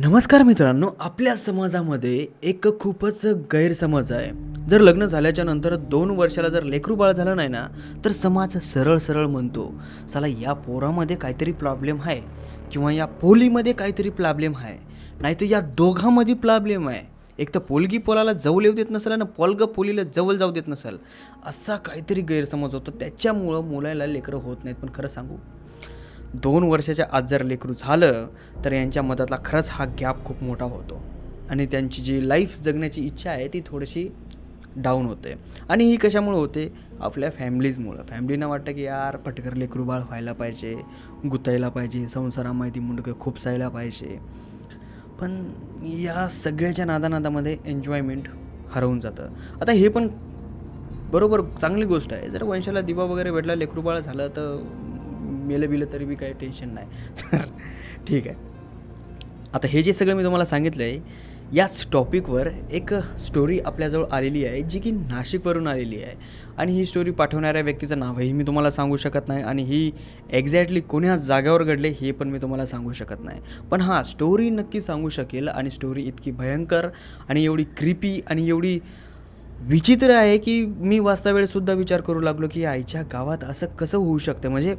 नमस्कार मित्रांनो आपल्या समाजामध्ये एक खूपच गैरसमज आहे. जर लग्न झाल्याच्यानंतर दोन वर्षाला जर लेकरू बाळ झालं नाही ना तर समाज सरळ सरळ म्हणतो साला या पोरामध्ये काहीतरी प्रॉब्लेम आहे किंवा या पोलीमध्ये काहीतरी प्रॉब्लेम आहे. नाही तर या दोघांमध्ये प्रॉब्लेम आहे. एक तर पोलगी पोलाला जवळ येऊ देत नसेल आणि पोलग पोलीला जवळ जाऊ देत नसेल. असा काहीतरी गैरसमज होतो. त्याच्यामुळं मुलाला लेकरं होत नाहीत. पण खरं सांगू दोन वर्षाच्या आत जर लेकरू झालं तर यांच्या मतातला खरंच हा गॅप खूप मोठा होतो. आणि त्यांची जी लाईफ जगण्याची इच्छा आहे ती थोडीशी डाऊन होते. आणि ही कशामुळे होते? आपल्या फॅमिलीजमुळं. फॅमिलीनं वाटतं की यार पटकर लेकरू बाळ व्हायला पाहिजे गुतायला पाहिजे संसारामध्ये मुंडकं खुपसायला पाहिजे. पण या सगळ्याच्या नादानादामध्ये एन्जॉयमेंट हरवून जातं. आता हे पण बरोबर चांगली गोष्ट आहे. जर वंशाला दिवा वगैरे भेटला लेकरू बाळ झालं तर मेलं बिलं तरी बी काही टेन्शन नाही. तर ठीक आहे. आता हे जे सगळं मी तुम्हाला सांगितलं आहे याच टॉपिकवर एक स्टोरी आपल्याजवळ आलेली आहे जी की नाशिकवरून आलेली आहे. आणि ही स्टोरी पाठवणाऱ्या व्यक्तीचं नावही मी तुम्हाला सांगू शकत नाही आणि ही एक्झॅक्टली कोण्या जागेवर घडले हे पण मी तुम्हाला सांगू शकत नाही. पण हां स्टोरी नक्की सांगू शकेल आणि स्टोरी इतकी भयंकर आणि एवढी क्रिपी आणि एवढी विचित्र आहे की मी वाचता वेळेसुद्धा विचार करू लागलो की आईच्या गावात असं कसं होऊ शकतं? म्हणजे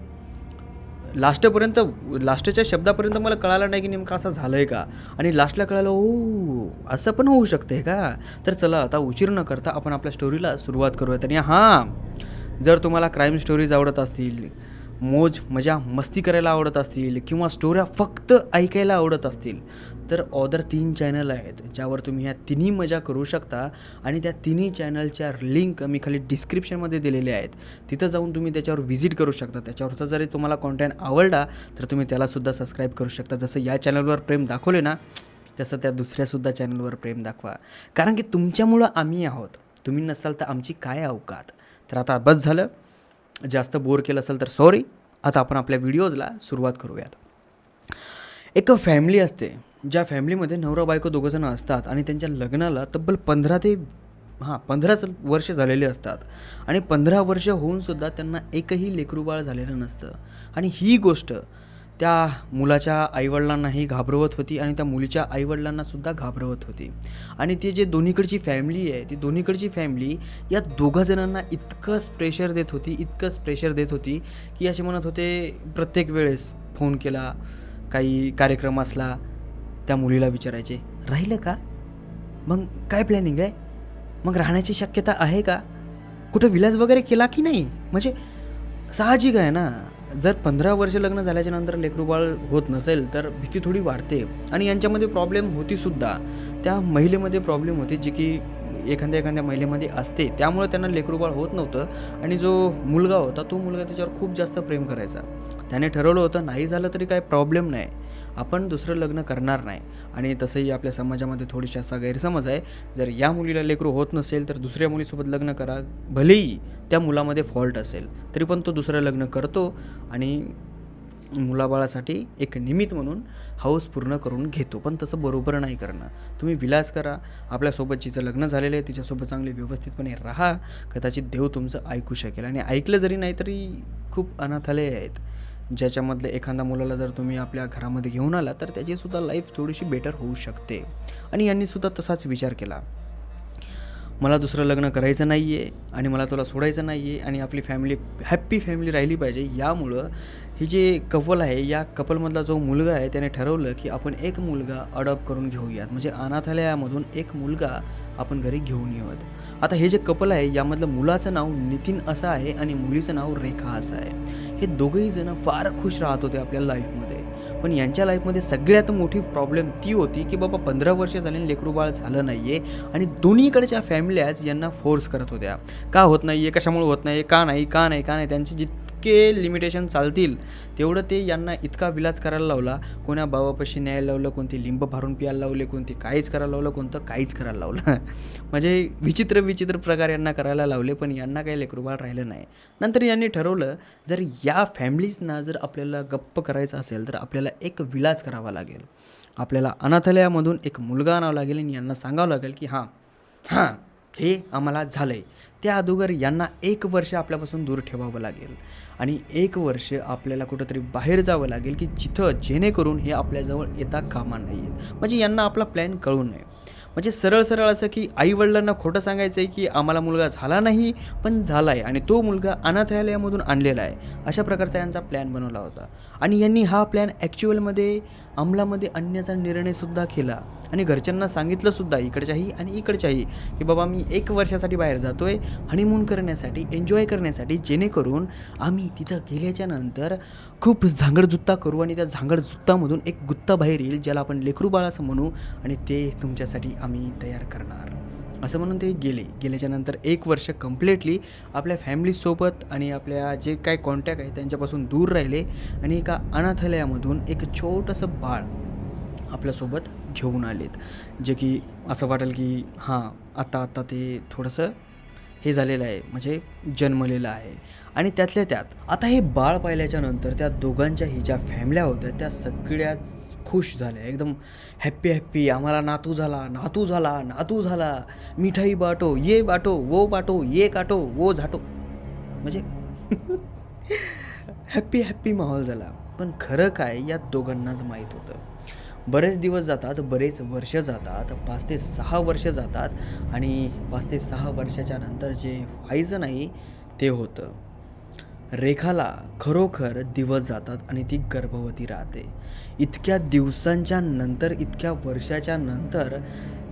लास्टपर्यंत लास्टच्या शब्दापर्यंत मला कळालं नाही की नेमकं असं झालं आहे का. आणि लास्टला कळालं ओ असं पण होऊ शकते का? तर चला आता उशीर न करता आपण आपल्या स्टोरीला सुरुवात करूयात. आणि हां जर तुम्हाला क्राईम स्टोरीज आवडत असतील मोज मजा मस्ती करायला आवडत असतील किंवा स्टोऱ्या फक्त ऐकायला आवडत असतील तर ऑदर तीन चॅनल आहेत ज्यावर तुम्ही ह्या तिन्ही मजा करू शकता आणि त्या तिन्ही चॅनलच्या लिंक मी खाली डिस्क्रिप्शनमध्ये दिलेल्या आहेत. तिथं जाऊन तुम्ही त्याच्यावर व्हिजिट करू शकता. त्याच्यावरचा जरी तुम्हाला कॉन्टेंट आवडला तर तुम्ही त्यालासुद्धा सबस्क्राईब करू शकता. जसं या चॅनलवर प्रेम दाखवले ना तसं त्या दुसऱ्यासुद्धा चॅनलवर प्रेम दाखवा. कारण की तुमच्यामुळं आम्ही आहोत. तुम्ही नसाल तर आमची काय अवकात? तर आता बस झालं. जास्त बोर केलं असेल तर सॉरी आता आपण आपल्या व्हिडिओजला सुरुवात करूयात. एक फॅमिली असते ज्या फॅमिलीमध्ये नवरा बायको दोघंजणं असतात आणि त्यांच्या लग्नाला तब्बल पंधरा ते हां पंधराच वर्ष झालेले असतात. आणि पंधरा वर्ष होऊनसुद्धा त्यांना एकही लेकरूबाळ झालेलं नसतं. आणि ही गोष्ट त्या मुलाच्या आईवडिलांनाही घाबरवत होती आणि त्या मुलीच्या आईवडिलांनासुद्धा घाबरवत होती. आणि ती जे दोन्हीकडची फॅमिली आहे ती दोन्हीकडची फॅमिली या दोघा जणांना इतकंच प्रेशर देत होती इतकंच प्रेशर देत होती की असे म्हणत होते प्रत्येक वेळेस फोन केला काही कार्यक्रम असला त्या मुलीला विचारायचे राहिलं का? मग काय प्लॅनिंग आहे? मग राहण्याची शक्यता आहे का? कुठं विलास वगैरे केला की नाही? म्हणजे साहजिक आहे ना. जर पंधरा वर्ष लग्न झाल्याच्यानंतर लेकरूबाळ होत नसेल तर भीती थोडी वाढते. आणि यांच्यामध्ये प्रॉब्लेम होतीसुद्धा त्या महिलेमध्ये प्रॉब्लेम होते जी की एखाद्या एखाद्या महिलेमध्ये असते. त्यामुळे त्यांना लेकरूबाळ होत नव्हतं. आणि जो मुलगा होता तो मुलगा त्याच्यावर खूप जास्त प्रेम करायचा. त्याने ठरवलं होतं नाही झालं तरी काय प्रॉब्लेम नाही. आपण दुसरं लग्न करणार नाही. आणि तसंही आपल्या समाजामध्ये थोडीशी असा गैरसमज आहे. जर या मुलीला लेकरू होत नसेल तर दुसऱ्या मुलीसोबत लग्न करा. भलेही त्या मुलामध्ये फॉल्ट असेल तरी पण तो दुसरं लग्न करतो. आणि मुलाबाळासाठी एक निमित्त म्हणून हाऊस पूर्ण करून घेतो. पण तसं बरोबर नाही करणं. तुम्ही विलास करा. आपल्यासोबत जिचं लग्न झालेलं आहे तिच्यासोबत चांगले व्यवस्थितपणे राहा. कदाचित देव तुमचं ऐकू शकेल. आणि ऐकलं जरी नाही तरी खूप अनाथालय आहेत. ज्याच्यामधले एखाद्या मुलाला जर तुम्ही आपल्या घरामध्ये घेऊन आला तर त्याचीसुद्धा लाईफ थोडीशी बेटर होऊ शकते. आणि यांनीसुद्धा तसाच विचार केला. मला दुसरं लग्न करायचं नाही आहे आणि मला तुला सोडायचं नाही आहे आणि आपली फॅमिली हॅप्पी फॅमिली राहिली पाहिजे यामुळं ही जे कपल आहे या कपलमधला जो मुलगा आहे त्याने ठरवलं की आपण एक मुलगा अडॉप्ट करून घेऊयात. म्हणजे अनाथालयामधून एक मुलगा आपण घरी घेऊन येऊत आता हे जे कपल आहे यामधलं मुलाचं नाव नितीन असं आहे आणि मुलीचं नाव रेखा असं आहे. हे दोघंही जण फार खुश राहत होते आपल्या लाईफमध्ये पण यांच्या लाईफमध्ये सगळ्यात मोठी प्रॉब्लेम ती होती की बाबा पंधरा वर्ष झाले लेकरूबाळ झालं नाही आहे आणि दोन्हीकडच्या फॅमिल्याच यांना फोर्स करत होत्या. का होत नाही आहे कशामुळे होत नाही का नाही? का नाही? का नाही? त्यांची जी इतके लिमिटेशन चालतील तेवढं ते यांना इतका विलाज करायला लावला. कोणा बाबापाशी न्यायला लावलं कोणते लिंब भरून प्यायला लावले कोणते काहीच करायला लावलं कोणतं काहीच करायला लावलं. म्हणजे विचित्र विचित्र प्रकार यांना करायला लावले पण यांना काही लेकरूबाळ राहिलं नाही. नंतर यांनी ठरवलं जर या फॅमिलीजना जर आपल्याला गप्प करायचं असेल तर आपल्याला एक विलाज करावा लागेल. आपल्याला अनाथालयामधून एक मुलगा आणावा लागेल आणि यांना सांगावं लागेल की हां हां हे आम्हाला झालं आहे त्या अगोदर यांना एक वर्ष आपल्यापासून दूर ठेवावं लागेल. आणि एक वर्ष आपल्याला कुठंतरी बाहेर जावं लागेल की जिथं जेणेकरून हे आपल्याजवळ येता कामा नाही आहेत म्हणजे यांना आपला प्लॅन कळू नये म्हणजे सरळ सरळ असं की आईवडिलांना खोटं सांगायचं आहे की आम्हाला मुलगा झाला नाही पण झाला आहे आणि तो मुलगा अनाथालयामधून आणलेला आहे अशा प्रकारचा यांचा प्लॅन बनवला होता. आणि यांनी हा प्लॅन ॲक्च्युअलमध्ये अंमलामध्ये आणण्याचा निर्णयसुद्धा केला. आणि घरच्यांना सांगितलंसुद्धा इकडच्याही आणि इकडच्याही की बाबा मी एक वर्षासाठी बाहेर जातो आहे हनीमून करण्यासाठी एन्जॉय करण्यासाठी जेणेकरून आम्ही तिथं गेल्याच्यानंतर खूप झांगडजुत्ता करू आणि त्या झांगडजुत्तामधून एक गुत्ता बाहेर येईल ज्याला आपण लेकरू बाळा असं म्हणू आणि ते तुमच्यासाठी आम्ही तयार करणार. असं म्हणून ते गेले. गेल्याच्यानंतर एक वर्ष कम्प्लिटली आपल्या फॅमिलीसोबत आणि आपल्या जे काय कॉन्टॅक्ट आहे त्यांच्यापासून दूर राहिले आणि एका अनाथालयामधून एक छोटंसं बाळ आपल्यासोबत घेऊन आलेत. जे की असं वाटेल की हां आत्ता आत्ता ते थोडंसं हे झालेलं आहे म्हणजे जन्मलेलं आहे. आणि त्यातल्या त्यात आता हे बाळ पाहिल्याच्या नंतर त्या दोघांच्याही ज्या फॅमिल्या होत्या त्या सगळ्या खुश झाल्या एकदम हॅप्पी हॅप्पी आम्हाला नातू झाला नातू झाला नातू झाला. मिठाई बाटो ये बाटो वो बाटो ये काटो वो झाटो. म्हणजे हॅप्पी हॅप्पी माहोल झाला. पण खरं काय या दोघांनाच माहीत होतं. बरेच दिवस जातात बरेच वर्ष जातात पाच ते सहा वर्ष जातात आणि पाच ते सहा वर्षाच्या नंतर जे व्हायचं नाही ते होतं. रेखाला खरोखर दिवस जातात आणि ती गर्भवती राहते. इतक्या दिवसांच्या नंतर इतक्या वर्षाच्या नंतर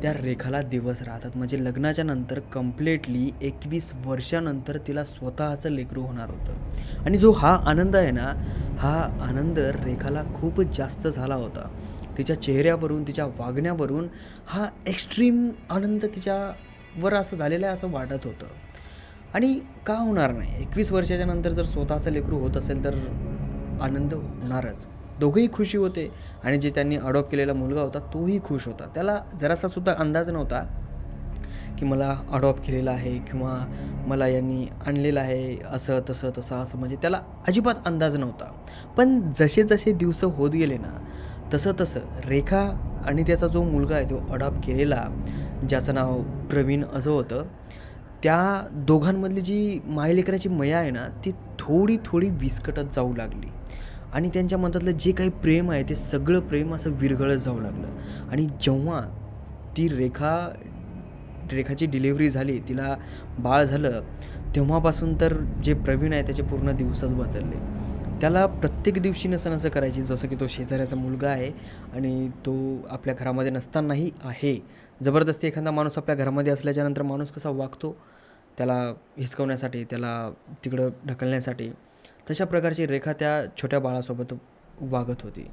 त्या रेखाला दिवस राहतात. म्हणजे लग्नाच्या नंतर कम्प्लिटली एकवीस वर्षानंतर तिला स्वतःचं लेकरू होणार होतं. आणि जो हा आनंद आहे ना हा आनंद रेखाला खूप जास्त झाला होता. तिच्या चेहऱ्यावरून तिच्या वागण्यावरून हा एक्स्ट्रीम आनंद तिच्यावर असं झालेला आहे असं वाटत होतं. आणि का होणार नाही? एकवीस वर्षाच्या नंतर जर स्वतःचं लेकरू होत असेल तर आनंद होणारच. दोघंही खुशी होते आणि जे त्यांनी अडॉप्ट केलेला मुलगा होता तोही खुश होता. त्याला जरासा सुद्धा अंदाज नव्हता की मला अडॉप्ट केलेला आहे किंवा मला यांनी आणलेलं आहे असं तसं तसं असं म्हणजे त्याला अजिबात अंदाज नव्हता. पण जसे जसे दिवस होत गेले ना तसं तसं रेखा आणि त्याचा जो मुलगा आहे तो अडॉप्ट केलेला ज्याचं नाव प्रवीण असं होतं त्या दोघांमधली जी मायलेकराची मया आहे ना ती थोडी थोडी विस्कटत जाऊ लागली. आणि त्यांच्या मनातलं जे काही प्रेम आहे ते सगळं प्रेम असं विरघळत जाऊ लागलं. आणि जेव्हा ती रेखा रेखाची डिलिव्हरी झाली तिला बाळ झालं तेव्हापासून तर जे प्रवीण आहे त्याचे पूर्ण दिवसच बदलले. त्याला प्रत्येक दिवशी नसं नसं करायची जसं की तो शेजाऱ्याचा मुलगा आहे आणि तो आपल्या घरामध्ये नसतानाही आहे जबरदस्ती एखादा माणूस आपल्या घरामध्ये असल्याच्यानंतर माणूस कसा वागतो त्याला हिसकवण्यासाठी त्याला तिकडं ढकलण्यासाठी तशा प्रकारची रेखा त्या छोट्या बाळासोबत वागत होती.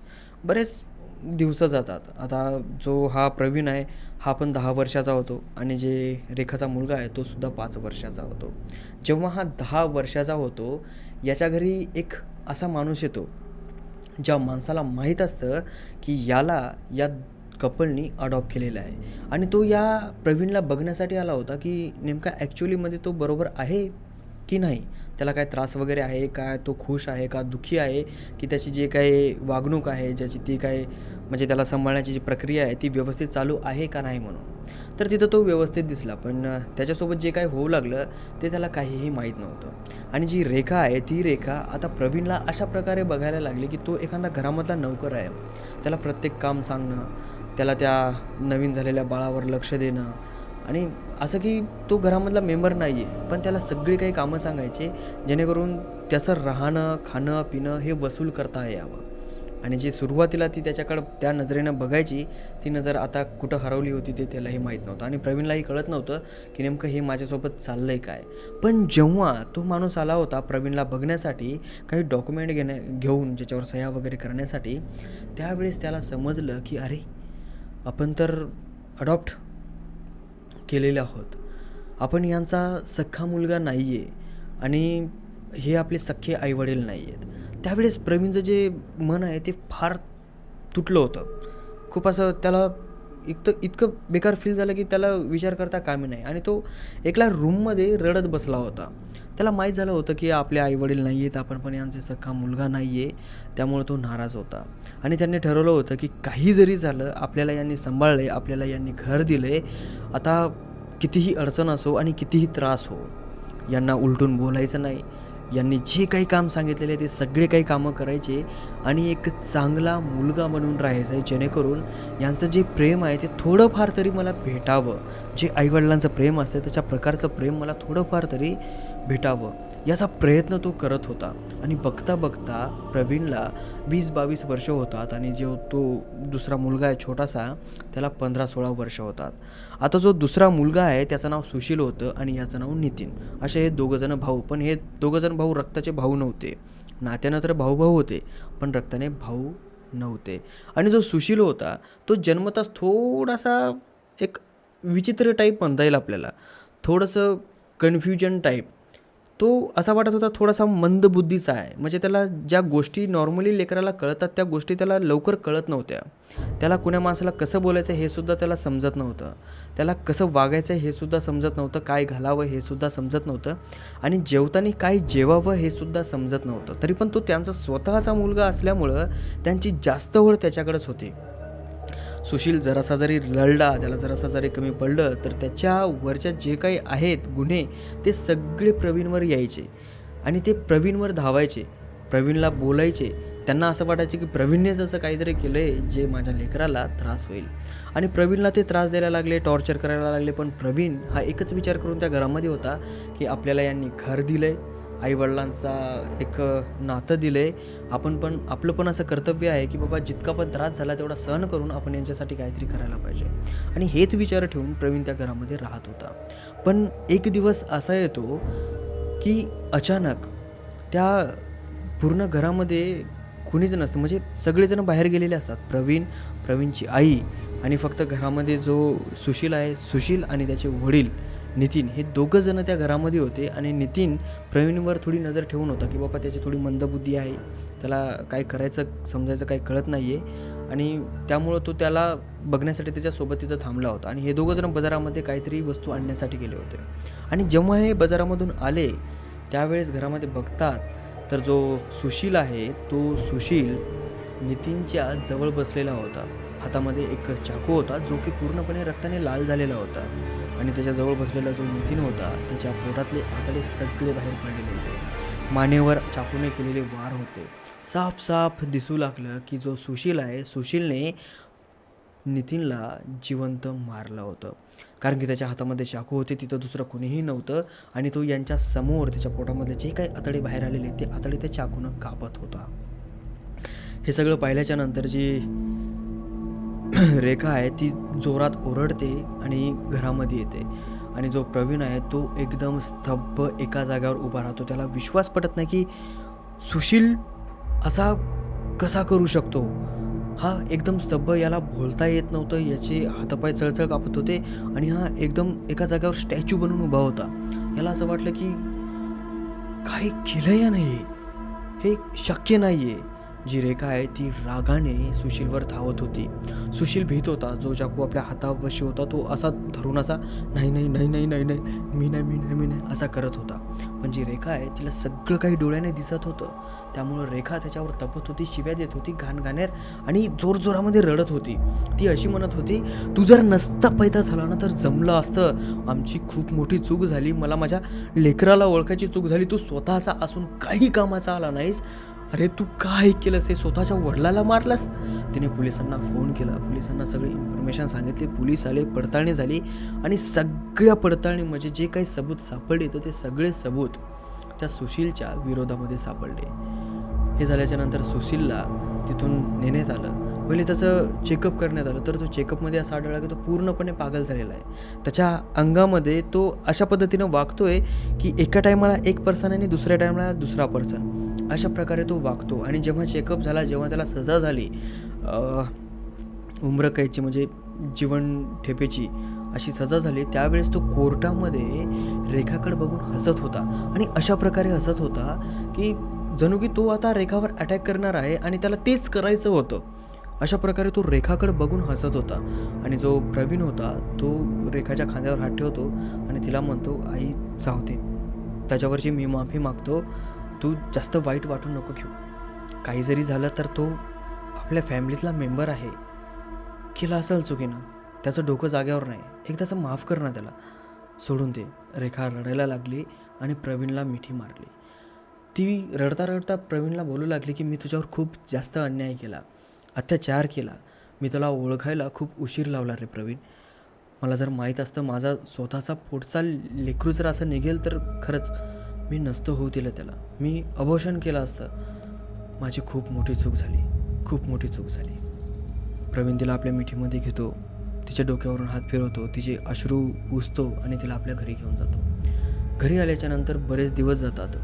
बरेच दिवस जातात. आता जो हा प्रवीण आहे हा पण दहा वर्षाचा होतो आणि जे रेखाचा मुलगा आहे तो सुद्धा पाच वर्षाचा होतो. जेव्हा हा दहा वर्षाचा होतो याच्या घरी एक असा माणूस येतो ज्या माणसाला माहीत असतं की याला या कपलनी अडॉप्ट केलेला आहे. आणि तो या प्रवीणला बघण्यासाठी आला होता की नेमका ॲक्च्युलीमध्ये तो बरोबर आहे की नाही? त्याला काय त्रास वगैरे आहे का? तो खुश आहे का? दुःखी आहे की त्याची जे काही वागणूक आहे ज्याची ती काय म्हणजे त्याला सांभाळण्याची जी प्रक्रिया आहे ती व्यवस्थित चालू आहे का नाही म्हणून? तर तिथं तो व्यवस्थित दिसला पण त्याच्यासोबत जे काय होऊ लागलं ते त्याला काहीही माहीत नव्हतं. आणि जी रेखा आहे ती रेखा आता प्रवीणला अशा प्रकारे बघायला लागली की तो एखादा घरामधला नौकर आहे. त्याला प्रत्येक काम सांगणं त्याला त्या नवीन झालेल्या बाळावर लक्ष देणं. आणि असं की तो घरामधला मेंबर नाही आहे पण त्याला सगळी काही कामं सांगायचे जेणेकरून त्याचं राहणं खाणं पिणं हे वसूल करता यावं. आणि जी सुरुवातीला ती त्याच्याकडं त्या नजरेनं बघायची ती नजर आता कुठं हरवली होती ते त्यालाही माहीत नव्हतं. आणि प्रवीणलाही कळत नव्हतं की नेमकं हे माझ्यासोबत चाललं आहे काय. पण जेव्हा तो माणूस आला होता प्रवीणला बघण्यासाठी काही डॉक्युमेंट घेण्या घेऊन ज्याच्यावर सह्या वगैरे करण्यासाठी त्यावेळेस त्याला समजलं की अरे आपण तर अडॉप्ट केलेले आहोत. आपण यांचा सख्खा मुलगा नाही आहे आणि हे आपले सख्खे आईवडील नाही आहेत त्यावेळेस प्रवीणचं जे मन आहे ते फार तुटलं होतं. खूप असं त्याला इतकं इतकं बेकार फील झालं की त्याला विचार करता कामी नाही. आणि तो एकला रूममध्ये रडत बसला होता. त्याला माहीत झालं होतं की आपले आईवडील नाही आहेत आपण पण यांचे सख्खा मुलगा नाही आहे. त्यामुळे तो नाराज होता. आणि त्यांनी ठरवलं होतं की काही जरी झालं आपल्याला यांनी सांभाळले आपल्याला यांनी घर दिले आता कितीही अडचण असो आणि कितीही त्रास हो यांना उलटून बोलायचं नाही. यांनी जे काही काम सांगितलेले ते सगळे काही कामं करायचे आणि एक चांगला मुलगा बनून राहायचा आहे जेणेकरून यांचं जे प्रेम आहे ते थोडंफार तरी मला भेटावं. जे आईवडिलांचं प्रेम असतं त्याच्या प्रकारचं प्रेम मला थोडंफार तरी भेटावं याचा प्रयत्न तो करत होता. आणि बघता बघता प्रवीणला वीस बावीस वर्ष होतात आणि जो तो दुसरा मुलगा आहे छोटासा त्याला पंधरा सोळा वर्ष होतात. आता जो दुसरा मुलगा आहे त्याचं नाव सुशील होतं आणि याचं नाव नितीन. असे हे दोघंजणं भाऊ पण हे दोघंजण भाऊ रक्ताचे भाऊ नव्हते. नात्यानं तर भाऊ भाऊ होते पण रक्ताने भाऊ नव्हते. आणि जो सुशील होता तो जन्मताच थोडासा एक विचित्र टाईप म्हणता येईल आपल्याला. थोडंसं कन्फ्युजन टाईप तो असा वाटत होता थोडासा मंदबुद्धीचा आहे. म्हणजे त्याला ज्या गोष्टी नॉर्मली लेकराला कळतात त्या गोष्टी त्याला लवकर कळत नव्हत्या. त्याला कुण्या माणसाला कसं बोलायचं हे सुद्धा त्याला समजत नव्हतं. त्याला कसं वागायचं हे सुद्धा समजत नव्हतं. काय घालावं हे सुद्धा समजत नव्हतं. आणि जेवताना काय जेवावं हे सुद्धा समजत नव्हतं. तरी पण तो त्यांचा स्वतःचा मुलगा असल्यामुळं त्यांची जास्त ओढ त्याच्याकडेच होती. सुशील जरासा जरी लढला त्याला जरासा जरी कमी पडलं तर त्याच्या वरच्या जे काही आहेत गुन्हे ते सगळे प्रवीणवर यायचे. आणि ते प्रवीणवर धावायचे प्रवीणला बोलायचे. त्यांना असं वाटायचे की प्रवीणनेच असं काहीतरी केलं आहे जे माझ्या लेकराला त्रास होईल. आणि प्रवीणला ते त्रास द्यायला लागले टॉर्चर करायला लागले पण प्रवीण हा एकच विचार करून त्या घरामध्ये होता की आपल्याला यांनी घर दिलं आहे आईवडिलांचा एक नातं दिलं आहे आपण पण आपलं पण असं कर्तव्य आहे की बाबा जितका पण त्रास झाला तेवढा सहन करून आपण यांच्यासाठी काहीतरी करायला पाहिजे. आणि हेच विचार ठेवून प्रवीण त्या घरामध्ये राहत होता. पण एक दिवस असा येतो की अचानक त्या पूर्ण घरामध्ये कुणीच नसतं. म्हणजे सगळेजण बाहेर गेलेले असतात. प्रवीण प्रवीणची आई आणि फक्त घरामध्ये जो सुशील आहे सुशील आणि त्याचे वडील नितीन हे दोघं जण त्या घरामध्ये होते आणि नितीन प्रवीणवर थोडी नजर ठेवून होता की बाबा त्याची थोडी मंदबुद्धी आहे त्याला काय करायचं समजायचं काही कळत नाही आहे आणि त्यामुळं तो त्याला बघण्यासाठी त्याच्यासोबत तिथं थांबला होता. आणि हे दोघं जण बाजारामध्ये काहीतरी वस्तू आणण्यासाठी गेले होते. आणि जेव्हा हे बाजारामधून आले त्यावेळेस घरामध्ये बघतात तर जो सुशील आहे तो सुशील नितीनच्या जवळ बसलेला होता. हातामध्ये एक चाकू होता जो की पूर्णपणे रक्ताने लाल झालेला होता. आणि त्याच्याजवळ बसलेला जो नितीन होता त्याच्या पोटातले आतडे सगळे बाहेर पडलेले होते. मानेवर चाकूने केलेले वार होते. साफ साफ दिसू लागलं की जो सुशील आहे सुशीलने नितीनला जिवंत मारलं होतं. कारण की त्याच्या हातामध्ये चाकू होते तिथं दुसरं कुणीही नव्हतं आणि तो यांच्या समोर त्याच्या पोटामधले जे काही आतडे बाहेर आलेले ते आतडे त्या चाकूनं कापत होता. हे सगळं पाहिल्याच्या नंतर जी रेखा आहे ती जोरात ओरडते आणि घरामध्ये येते. आणि जो प्रवीण आहे तो एकदम स्तब्ध एका जागेवर उभा राहतो. त्याला विश्वास पटत नाही की सुशील असा कसा करू शकतो? हा एकदम स्तब्ध याला बोलता येत नव्हतं याचे हातपाय चळचळ कापत होते आणि हा एकदम एका जागेवर स्टॅच्यू बनून उभा होता. याला असं वाटलं की काही केलं या नाही हे शक्य नाही आहे जी रेखा आहे ती रागाने सुशीलवर धावत होती. सुशील भीत होता. जो चाकू आपल्या हातापाशी होता तो असा धरून असा नाही नाही नाही नाही नाही नाही मी नाही मी नाही मी नाही असा करत होता. पण जी रेखा आहे तिला सगळं काही डोळ्याने दिसत होतं. त्यामुळं रेखा त्याच्यावर तपत होती शिव्या देत होती घाण गाण्यार आणि जोरजोरामध्ये रडत होती. ती अशी म्हणत होती तू जर नसता पैदा झाला ना तर जमलं असतं. आमची खूप मोठी चूक झाली. मला माझ्या लेकराला ओळखायची चूक झाली. तू स्वतःचा असून काही कामाचा आला नाहीस. अरे तू काय केलंस? हे स्वतःच्या वडिलाला मारलंस? तिने पोलिसांना फोन केला. पोलिसांना सगळी इन्फॉर्मेशन सांगितली. पोलीस आले पडताळणी झाली आणि सगळ्या पडताळणी म्हणजे जे काही सबूत सापडले तर ते सगळे सबूत त्या सुशीलच्या विरोधामध्ये सापडले. हे झाल्याच्यानंतर सुशीलला तिथून नेण्यात आलं. पहिले त्याचं चेकअप करण्यात आलं तर तो चेकअपमध्ये असा आढळला की तो पूर्णपणे पागल झालेला आहे. त्याच्या अंगामध्ये तो अशा पद्धतीनं वागतो आहे की एका टायमाला एक पर्सन आणि दुसऱ्या टायमाला दुसरा पर्सन अशा प्रकारे तो वागतो आणि जेव्हा चेकअप झाला जेव्हा त्याला सजा झाली अं, म्हणजे जीवन ठेपेची अशी सजा झाली त्यावेळेस तो कोर्टामध्ये रेखाकडे बघून हसत होता. आणि अशा प्रकारे हसत होता की जणू की तो आता रेखावर अटॅक करणार आहे आणि त्याला तेच करायचं होतं. अशा प्रकारे तो रेखाकडे बघून हसत होता. आणि जो प्रवीण होता तो रेखाच्या खांद्यावर हात ठेवतो आणि तिला म्हणतो आई चावते त्याच्यावरची मी माफी मागतो. तू जास्त वाईट वाटू नको घेऊ. काही जरी झालं तर तो आपल्या फॅमिलीतला मेंबर आहे. केलं असेल चुकीनं. त्याचं डोकं जाग्यावर नाही. एकदाचं माफ कर ना त्याला. सोडून दे. रेखा रडायला लागली आणि प्रवीणला मिठी मारली. ती रडता रडता प्रवीणला बोलू लागली की मी तुझ्यावर खूप जास्त अन्याय केला. अत्याचार केला. मी त्याला ओळखायला खूप उशीर लावला रे प्रवीण. मला जर माहीत असतं माझा स्वतःचा पोटचा लेकरू जर असं निघेल तर खरंच मी नसतं होऊ दिलं त्याला. मी अभोषण केलं असतं. माझी खूप मोठी चूक झाली. खूप मोठी चूक झाली. प्रवीण तिला आपल्या मिठीमध्ये घेतो. तिच्या डोक्यावरून हात फिरवतो. तिचे अश्रू पुसतो आणि तिला आपल्या घरी घेऊन जातो. घरी आल्याच्यानंतर बरेच दिवस जातात.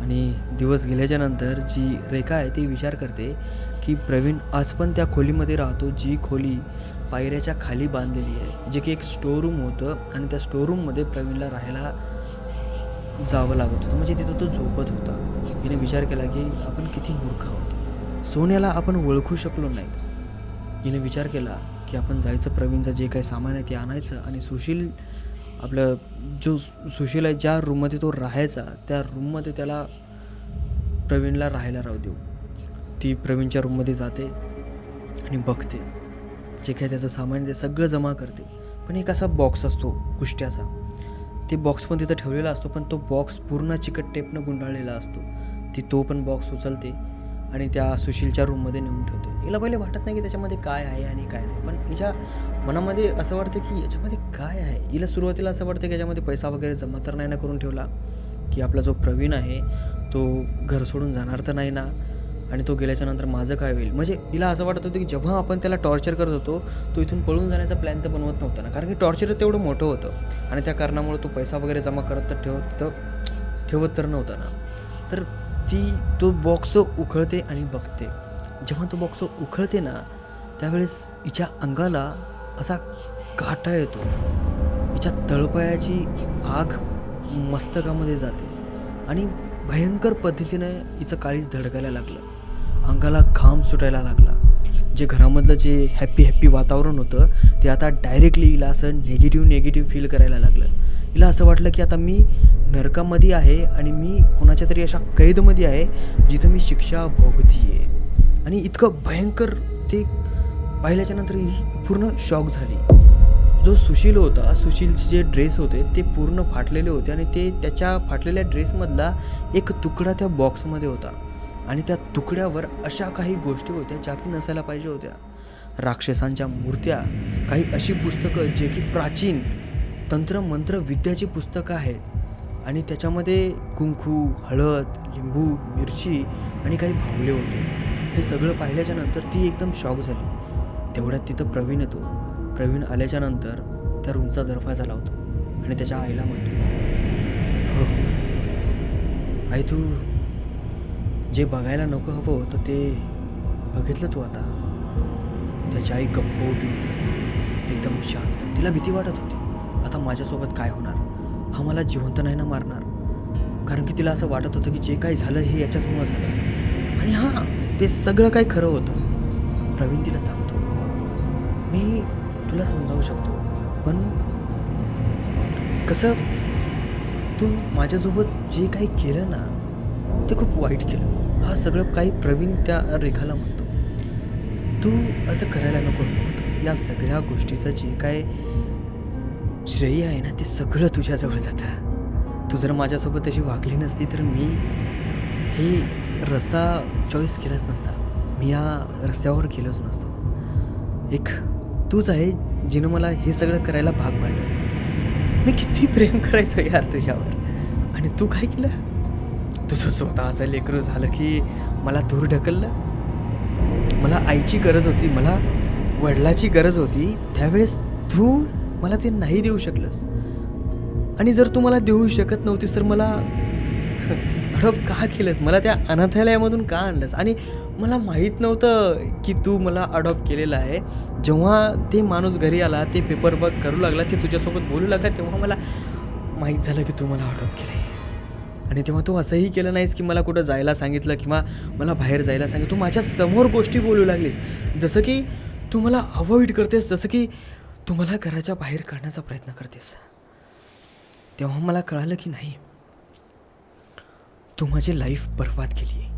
आणि दिवस गेल्याच्यानंतर जी रेखा आहे ती विचार करते की प्रवीण आज पण त्या खोलीमध्ये राहतो जी खोली पायऱ्याच्या खाली बांधलेली आहे जे की एक स्टोअर रूम होतं आणि त्या स्टोअर रूममध्ये प्रवीणला राहायला जावं लागत होतं. म्हणजे तिथं तो झोपत होता. हिने विचार केला की आपण किती मूर्ख आहोत. सोन्याला आपण ओळखू शकलो नाही हिने विचार केला की आपण जायचं प्रवीणचं जे काही सामान आहे ते आणायचं आणि सुशील आपलं जो सुशील आहे ज्या रूममध्ये तो राहायचा त्या रूममध्ये त्याला प्रवीणला राहायला राहू देऊ. ती प्रवीणच्या रूममध्ये जाते आणि बघते. जे काही त्याचं सामान ते सगळं जमा करते. पण एक असा बॉक्स असतो कुष्ट्याचा. ते बॉक्स पण तिथं ठेवलेला असतो पण तो बॉक्स पूर्ण चिकट टेपनं गुंडाळलेला असतो. ती तो पण बॉक्स उचलते आणि त्या सुशीलच्या रूममध्ये नेऊन ठेवते. हिला पहिले वाटत नाही की त्याच्यामध्ये काय आहे आणि काय नाही. पण हिच्या मनामध्ये असं वाटतं की याच्यामध्ये काय आहे? हिला सुरुवातीला असं वाटतं की याच्यामध्ये पैसा वगैरे जमा तर नाही ना करून ठेवला की आपला जो प्रवीण आहे तो घर सोडून जाणार तर नाही ना? आणि तो गेल्याच्यानंतर माझं काय होईल? म्हणजे हिला असं वाटत होतं की जेव्हा आपण त्याला टॉर्चर करत होतो तो इथून पळून जाण्याचा प्लॅन तर बनवत नव्हता ना. कारण की टॉर्चर तेवढं मोठं होतं. आणि त्या कारणामुळे तो पैसा वगैरे जमा करत तर ठेवत तर ठेवत तर नव्हता ना. तर ती तो बॉक्स उखळते आणि बघते. जेव्हा तो बॉक्स उखळते ना त्यावेळेस हिच्या अंगाला असा काटा येतो. हिच्या तळपायाची आग मस्तकामध्ये जाते. आणि भयंकर पद्धतीनं हिचं काळीच धडकायला लागलं. अंगाला घाम सुटायला लागला. जे घरामधलं जे हॅप्पी हॅप्पी वातावरण होतं ते आता डायरेक्टली हिला असं निगेटिव्ह निगेटिव्ह फील करायला लागलं. हिला असं वाटलं की आता मी नरकामध्ये आहे आणि मी कोणाच्या तरी अशा कैदमध्ये आहे जिथं मी शिक्षा भोगती आहे आणि इतकं भयंकर ते पाहिल्याच्या नंतर ही पूर्ण शॉक झाली. जो सुशील होता सुशीलचे जे ड्रेस होते ते पूर्ण फाटलेले होते आणि ते त्याच्या फाटलेल्या ड्रेसमधला एक तुकडा त्या बॉक्समध्ये होता. आणि त्या तुकड्यावर अशा काही गोष्टी होत्या ज्या की नसायला पाहिजे होत्या. राक्षसांच्या मूर्त्या काही अशी पुस्तकं जे की प्राचीन तंत्र मंत्र विद्याची पुस्तकं आहेत. आणि त्याच्यामध्ये कुंकू हळद लिंबू मिरची आणि काही भावले होते. हे सगळं पाहिल्याच्या नंतर ती एकदम शॉक झाली. तेवढ्यात तिथं प्रवीण येतो. प्रवीण आल्याच्यानंतर त्या रूमचा दरवाजा लावतो आणि त्याच्या आईला म्हणतो हो आई तू जे बघायला नको हवं होतं ते बघितलं तू आता. त्याची आई गप्प उभी एकदम शांत. तिला भीती वाटत होती. आता माझ्यासोबत काय होणार? हा मला जिवंत नाही ना मारणार? कारण की तिला असं वाटत होतं की जे काही झालं हे याच्याचमुळं झालं. आणि हां ते सगळं काही खरं होतं. प्रवीण तिला सांगतो. मी तुला समजावू शकतो. पण कसं? तू माझ्यासोबत जे काही केलं ना ते खूप वाईट केलं. हा सगळं काही प्रवीण त्या रेखाला म्हणतो. तू असं करायला नको. या सगळ्या गोष्टीचं जे काय श्रेय आहे ना ते सगळं तुझ्याजवळ जातं. तू जर माझ्यासोबत तशी वागली नसती तर मी हे रस्ता चॉईस केलाच नसता. मी या रस्त्यावर गेलोच नसतो. एक तूच आहे जिनं मला हे सगळं करायला भाग पाडलं. मी किती प्रेम करायचं यार तुझ्यावर. आणि तू काय केलं? तुझं स्वतः असं लेकरू झालं की मला दूर ढकललं? मला आईची गरज होती मला वडिलाची गरज होती. त्यावेळेस तू मला ते नाही देऊ शकलंस. आणि जर तू मला देऊ शकत नव्हतीस तर मला अडॉप का केलंस? मला त्या अनाथालयामधून का आणलंस? आणि मला माहीत नव्हतं की तू मला अडॉप्ट केलेलं आहे. जेव्हा ते माणूस घरी आला ते पेपर वर्क करू लागला ते तुझ्यासोबत बोलू लागला तेव्हा मला माहीत झालं की तू मला अडॉप्ट केलं आहे आणि तेव्हा तू असंही केलं नाहीस की मला कुठं जायला सांगितलं किंवा मला बाहेर जायला सांगितलं. तू माझ्यासमोर गोष्टी बोलू लागलीस. जसं की तू मला अवॉइड करतेस जसं की तू मला घराच्या बाहेर काढण्याचा प्रयत्न करतेस. तेव्हा मला कळालं की नाही. तू माझी लाईफ बर्बाद केली आहे.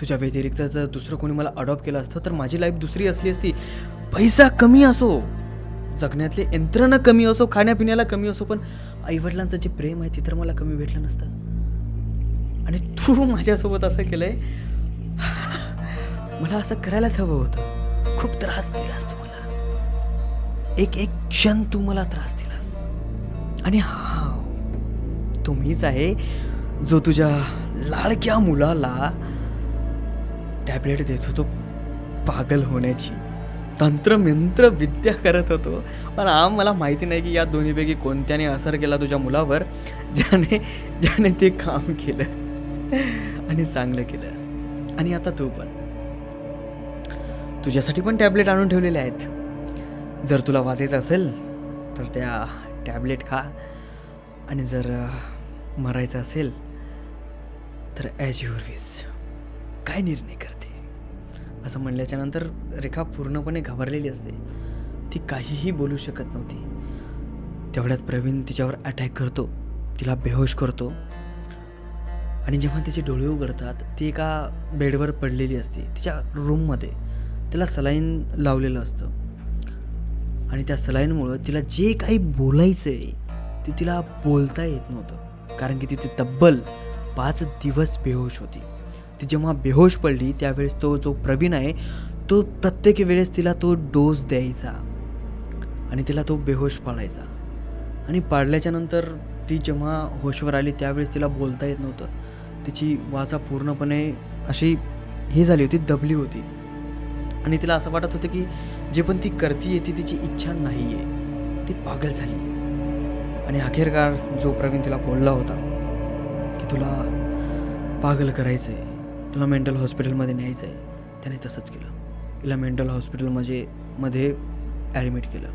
तुझ्या व्यतिरिक्त जर दुसरं कोणी मला अडॉप्ट केलं असतं तर माझी लाईफ दुसरी असली असती. पैसा कमी असो. जगण्यातले यंत्रणा कमी असो खाण्यापिण्याला कमी असो पण आईवडिलांचं जे प्रेम आहे ते तर मला कमी भेटलं नसतं. आणि तू माझ्यासोबत असं केलंय मला असं करायलाच हवं होतं. खूप त्रास दिलास तू मला. एक एक क्षण तू मला त्रास दिलास. आणि हा तो मीच आहे जो तुझ्या लाडक्या मुलाला टॅबलेट देत होतो पागल होण्याची. तंत्रमंत्र विद्या करत होतो. पण हा मला माहिती नाही की या दोन्हीपैकी कोणत्याने असर केला तुझ्या मुलावर ज्याने ज्याने ते काम केलं आणि चांगलं केलं. आणि आता तू पण. तुझ्यासाठी पण टॅबलेट आणून ठेवलेले आहेत. जर तुला वाचायचं असेल तर त्या टॅबलेट खा. आणि जर मरायचं असेल तर ॲज युअर विस काय निर्णय कर असं म्हणल्याच्या नंतर रेखा पूर्णपणे घाबरलेली असते. ती काहीही बोलू शकत नव्हती. तेवढ्यात प्रवीण तिच्यावर अटॅक करतो. तिला बेहोश करतो. आणि जेव्हा तिचे डोळे उघडतात ती एका बेडवर पडलेली असते. तिच्या रूममध्ये तिला सलाईन लावलेलं असतं. आणि त्या सलाईनमुळं तिला जे काही बोलायचं आहे ते तिला बोलता येत नव्हतं. कारण की तिथे ती तब्बल पाच दिवस बेहोश होती. ती जेव्हा बेहोश पडली त्यावेळेस तो जो प्रवीण आहे तो प्रत्येक वेळेस तिला तो डोस द्यायचा आणि तिला तो बेहोश पाडायचा. आणि पाडल्याच्या नंतर ती जेव्हा होशवर आली त्यावेळेस तिला बोलता येत नव्हतं. तिची वाचा पूर्णपणे अशी हे झाली होती दबली होती. आणि तिला असं वाटत होतं की जे पण ती करते ती तिची इच्छा नाही आहे ती पागल झाली. आणि अखेरकार जो प्रवीण तिला बोलला होता की तुला पागल करायचं आहे तुला मेंटल हॉस्पिटलमध्ये न्यायचं आहे त्याने तसंच केलं. तिला मेंटल हॉस्पिटलमध्ये म्हणजे, मध्ये ॲडमिट केलं.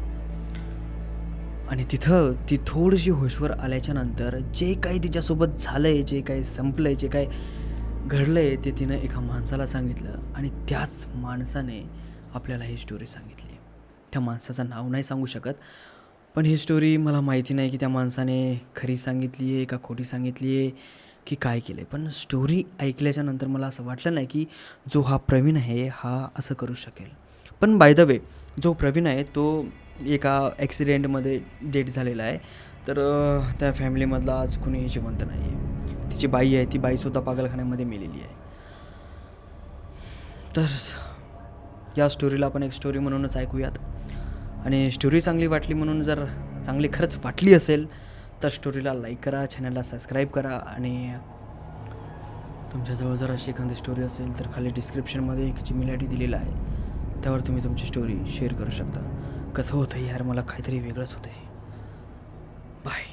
आणि तिथं ती थोडीशी होशवर आल्याच्यानंतर जे काही तिच्यासोबत झालं आहे जे काही संपलं आहे जे काही घडलं आहे ते तिनं एका माणसाला सांगितलं. आणि त्याच माणसाने आपल्याला ही स्टोरी सांगितली. त्या माणसाचं नाव नाही सांगू शकत पण ही स्टोरी मला माहिती नाही की त्या माणसाने खरी सांगितली आहे का खोटी सांगितली आहे की काय केलं आहे पण स्टोरी ऐकल्याच्या नंतर मला असं वाटलं नाही की जो हा प्रवीण आहे हा असं करू शकेल. पण बाय द वे जो प्रवीण आहे तो एका ॲक्सिडेंटमध्ये डेट झालेला आहे. तर त्या फॅमिलीमधला आज कुणीही जिवंत नाही आहे तिची बाई आहे ती बाईसुद्धा पागलखान्यामध्ये मेलेली आहे. तर या स्टोरीला आपण एक स्टोरी म्हणूनच ऐकूयात. आणि स्टोरी चांगली वाटली म्हणून जर चांगली खरंच वाटली असेल तर स्टोरीला लाईक करा चॅनलला सबस्क्राईब करा आणि तुमच्याजवळ जर अशी एखादी स्टोरी असेल तर खाली डिस्क्रिप्शनमध्ये एक जीमेल आय डी दिलेला आहे. त्यावर तुम्ही तुमची स्टोरी शेअर करू शकता. कसं होतं यार मला काहीतरी वेगळंच होतं बाय